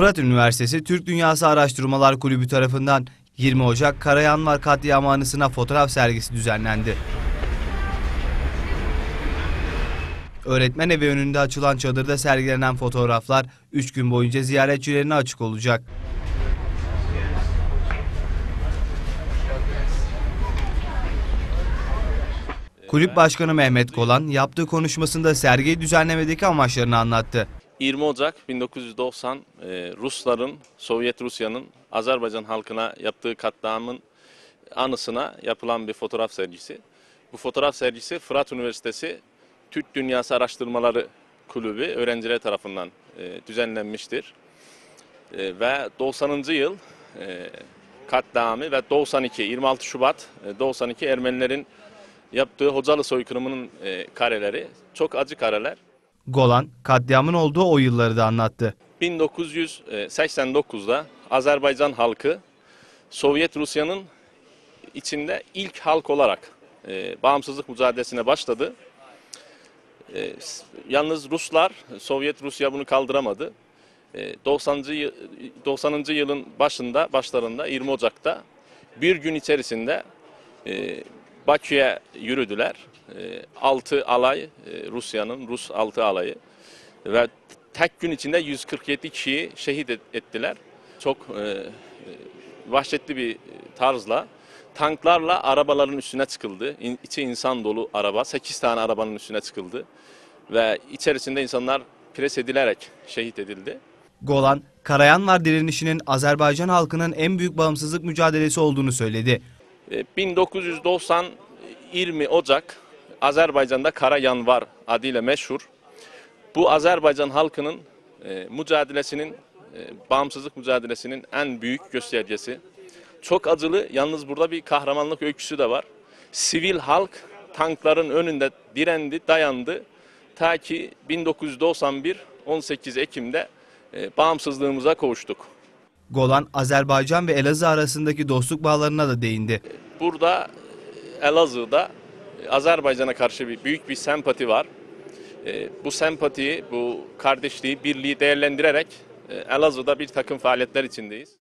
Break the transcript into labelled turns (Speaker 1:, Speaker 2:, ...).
Speaker 1: Fırat Üniversitesi Türk Dünyası Araştırmalar Kulübü tarafından 20 Ocak Karayanvar katliamı anısına fotoğraf sergisi düzenlendi. Öğretmen evi önünde açılan çadırda sergilenen fotoğraflar 3 gün boyunca ziyaretçilerine açık olacak. Kulüp Başkanı Mehmet Kolan yaptığı konuşmasında sergiyi düzenlemedeki amaçlarını anlattı.
Speaker 2: 20 Ocak 1990 e, Rusların, Sovyet Rusya'nın Azerbaycan halkına yaptığı katliamın anısına yapılan bir fotoğraf sergisi. Bu fotoğraf sergisi Fırat Üniversitesi Türk Dünyası Araştırmaları Kulübü öğrenciler tarafından e, düzenlenmiştir. E, ve 90. yıl e, katliamı ve 92, 26 Şubat e, 92 Ermenilerin yaptığı Hocalı soykırımının e, kareleri çok acı kareler.
Speaker 1: Golan katliamın olduğu o yılları da anlattı.
Speaker 2: 1989'da Azerbaycan halkı Sovyet Rusya'nın içinde ilk halk olarak e, bağımsızlık mücadelesine başladı. E, yalnız Ruslar, Sovyet Rusya bunu kaldıramadı. E, 90. yı- 90. yılın başında, başlarında 20 Ocak'ta bir gün içerisinde e, Bakü'ye yürüdüler. 6 alay, e, Rusya'nın Rus 6 alayı ve tek gün içinde 147 kişiyi şehit et- ettiler. Çok e, e, vahşetli bir tarzla tanklarla arabaların üstüne çıkıldı. İçi insan dolu araba, 8 tane arabanın üstüne çıkıldı ve içerisinde insanlar pres edilerek şehit edildi.
Speaker 1: Golan, Karayanvar direnişinin Azerbaycan halkının en büyük bağımsızlık mücadelesi olduğunu söyledi.
Speaker 2: E, 1990 20 Ocak Azerbaycan'da Kara Yanvar adıyla meşhur. Bu Azerbaycan halkının e, mücadelesinin, e, bağımsızlık mücadelesinin en büyük göstergesi. Çok acılı, yalnız burada bir kahramanlık öyküsü de var. Sivil halk tankların önünde direndi, dayandı. Ta ki 1991 18 Ekim'de e, bağımsızlığımıza kavuştuk.
Speaker 1: Golan, Azerbaycan ve Elazığ arasındaki dostluk bağlarına da değindi.
Speaker 2: Burada e, Elazığ'da Azerbaycan'a karşı bir büyük bir sempati var. E, Bu sempatiyi, bu kardeşliği, birliği değerlendirerek e, Elazığ'da bir takım faaliyetler içindeyiz.